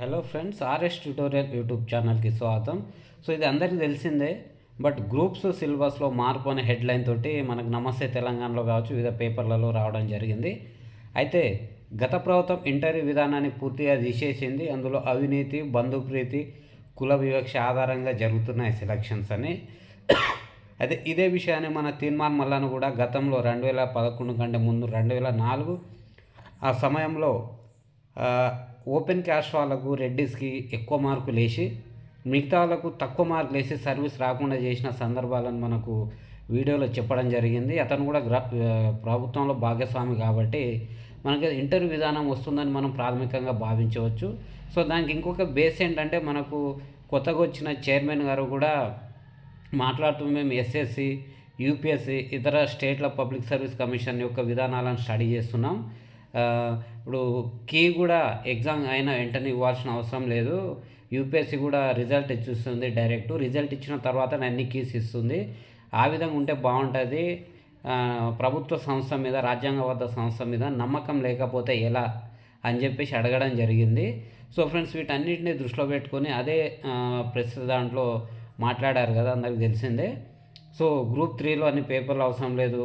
Hello friends RS tutorial YouTube ఛానల్కి స్వాగతం. So ఇది అందరికీ తెలిసిందే బట్ గ్రూప్స్ సిలబస్లో మార్పు అనే హెడ్లైన్ తోటి మనకు నమస్తే తెలంగాణలో కావచ్చు వివిధ పేపర్లలో రావడం జరిగింది. అయితే గత ప్రభుత్వం ఇంటర్వ్యూ విధానాన్ని పూర్తిగా తీసేసింది. అందులో అవినీతి బంధుప్రీతి కుల వివక్ష ఆధారంగా జరుగుతున్నాయి సెలక్షన్స్ అని. అయితే ఇదే విషయాన్ని మన తీర్మాన్ మల్లాను కూడా గతంలో రెండు వేల పదకొండు కంటే ముందు రెండు వేల నాలుగు ఆ సమయంలో ఓపెన్ క్యాష్ వాళ్ళకు రెడ్డిస్కి ఎక్కువ మార్కులు వేసి మిగతా వాళ్ళకు తక్కువ మార్కులు వేసి సర్వీస్ రాకుండా చేసిన సందర్భాలను మనకు వీడియోలో చెప్పడం జరిగింది. అతను కూడా గ్ర ప్రభుత్వంలో భాగస్వామి కాబట్టి మనకి ఇంటర్వ్యూ విధానం వస్తుందని మనం ప్రాథమికంగా భావించవచ్చు. సో దానికి ఇంకొక బేస్ ఏంటంటే మనకు కొత్తగా వచ్చిన చైర్మన్ గారు కూడా మాట్లాడుతూ మేము ఎస్ఎస్సి యూపీఎస్సి ఇతర స్టేట్ల పబ్లిక్ సర్వీస్ కమిషన్ యొక్క విధానాలను స్టడీ చేస్తున్నాం. ఇప్పుడు కీ కూడా ఎగ్జామ్ అయిన వెంటనే ఇవ్వాల్సిన అవసరం లేదు. యూపీఎస్సీ కూడా రిజల్ట్ ఇచ్చిస్తుంది డైరెక్ట్. రిజల్ట్ ఇచ్చిన తర్వాత అన్ని కీస్ ఇస్తుంది. ఆ విధంగా ఉంటే బాగుంటుంది. ప్రభుత్వ సంస్థ మీద రాజ్యాంగబద్ధ సంస్థ మీద నమ్మకం లేకపోతే ఎలా అని చెప్పేసి అడగడం జరిగింది. సో ఫ్రెండ్స్ వీటన్నిటిని దృష్టిలో పెట్టుకొని అదే ప్రస్తుత ప్రెస్ దాంట్లో మాట్లాడారు కదా అందరికి తెలిసిందే. సో గ్రూప్ త్రీలో అన్ని పేపర్లు అవసరం లేదు.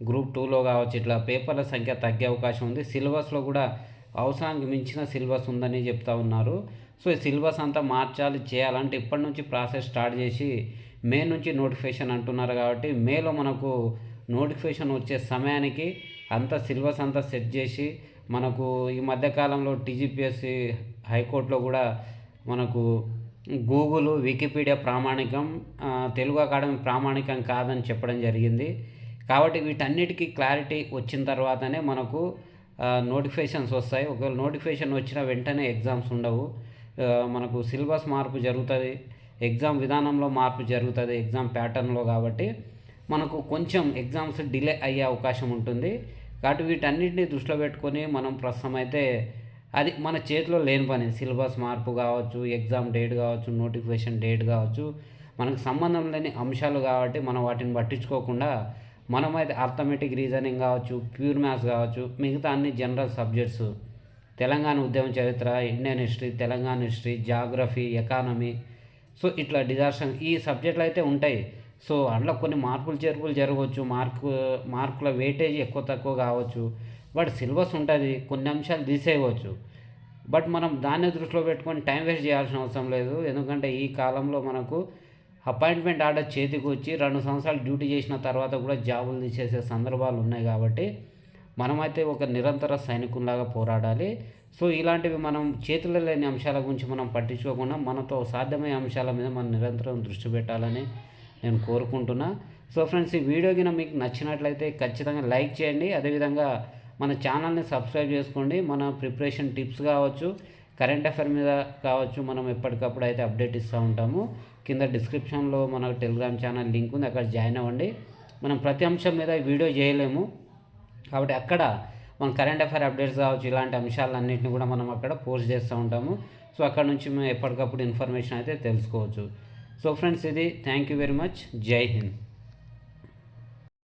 గ్రూప్ టూలో కావచ్చు ఇట్లా పేపర్ల సంఖ్య తగ్గే అవకాశం ఉంది. సిలబస్లో కూడా అవసరానికి మించిన సిలబస్ ఉందని చెప్తా ఉన్నారు. సో ఈ సిలబస్ అంతా మార్చాలి చేయాలంటే ఇప్పటి నుంచి ప్రాసెస్ స్టార్ట్ చేసి మే నుంచి నోటిఫికేషన్ అంటున్నారు కాబట్టి మేలో మనకు నోటిఫికేషన్ వచ్చే సమయానికి అంత సిలబస్ అంతా సెట్ చేసి మనకు ఈ మధ్యకాలంలో టీజీపీఎస్సి హైకోర్టులో కూడా మనకు గూగుల్ వికీపీడియా ప్రామాణికం తెలుగు అకాడమీ ప్రామాణికం కాదని చెప్పడం జరిగింది. కాబట్టి వీటన్నిటికీ క్లారిటీ వచ్చిన తర్వాతనే మనకు నోటిఫికేషన్స్ వస్తాయి. ఒకవేళ నోటిఫికేషన్ వచ్చిన వెంటనే ఎగ్జామ్స్ ఉండవు. మనకు సిలబస్ మార్పు జరుగుతుంది. ఎగ్జామ్ విధానంలో మార్పు జరుగుతుంది. ఎగ్జామ్ ప్యాటర్న్లో కాబట్టి మనకు కొంచెం ఎగ్జామ్స్ డిలే అయ్యే అవకాశం ఉంటుంది. కాబట్టి వీటన్నిటిని దృష్టిలో పెట్టుకొని మనం ప్రస్తుతం అయితే అది మన చేతిలో లేని పని. సిలబస్ మార్పు కావచ్చు ఎగ్జామ్ డేట్ కావచ్చు నోటిఫికేషన్ డేట్ కావచ్చు. మనకు సంబంధం లేని అంశాలు కాబట్టి మనం వాటిని పట్టించుకోకుండా మనమైతే అర్థమెటిక్ రీజనింగ్ కావచ్చు ప్యూర్ మ్యాథ్స్ కావచ్చు మిగతా అన్ని జనరల్ సబ్జెక్ట్స్ తెలంగాణ ఉద్యమ చరిత్ర Indian history Telangana history geography economy so ఇట్లా డిజాస్టర్ ఈ సబ్జెక్టులు అయితే ఉంటాయి. సో అందులో కొన్ని మార్పులు చేర్పులు జరగవచ్చు. మార్కు మార్కుల వెయిటేజ్ ఎక్కువ తక్కువ కావచ్చు. బట్ సిలబస్ ఉంటుంది. కొన్ని అంశాలు తీసేయవచ్చు. బట్ మనం దాన్ని దృష్టిలో పెట్టుకొని టైం వేస్ట్ చేయాల్సిన అవసరం లేదు. ఎందుకంటే ఈ కాలంలో మనకు అపాయింట్మెంట్ ఆర్డర్ చేతికి వచ్చి రెండు సంవత్సరాలు డ్యూటీ చేసిన తర్వాత కూడా జాబులు తీసేసే సందర్భాలు ఉన్నాయి కాబట్టి మనమైతే ఒక నిరంతర సైనికుల్లాగా పోరాడాలి. సో ఇలాంటివి మనం చేతిలో లేని అంశాల గురించి మనం పట్టించుకోకుండా మనతో సాధ్యమయ్యే అంశాల మీద మనం నిరంతరం దృష్టి పెట్టాలని నేను కోరుకుంటున్నా. సో ఫ్రెండ్స్ ఈ వీడియో కింద మీకు నచ్చినట్లయితే ఖచ్చితంగా లైక్ చేయండి. అదేవిధంగా మన ఛానల్ని సబ్స్క్రైబ్ చేసుకోండి. మన ప్రిపరేషన్ టిప్స్ కావచ్చు. కరెంట్ అఫైర్ మీద కావచ్చు మనం ఎప్పటికప్పుడు అయితే అప్డేట్ ఇస్తూ ఉంటాము. కింద డిస్క్రిప్షన్లో మన టెలిగ్రామ్ ఛానల్ లింక్ ఉంది అక్కడ జాయిన్ అవ్వండి. మనం ప్రతి అంశం మీద వీడియో చేయలేము. కాబట్టి అక్కడ మన కరెంట్ అఫైర్ అప్డేట్స్ కావచ్చు ఇలాంటి అంశాలన్నింటినీ కూడా మనం అక్కడ పోస్ట్ చేస్తూ ఉంటాము. సో అక్కడ నుంచి మేము ఎప్పటికప్పుడు ఇన్ఫర్మేషన్ అయితే తెలుసుకోవచ్చు. సో ఫ్రెండ్స్ ఇది thank you very much. Jai Hind.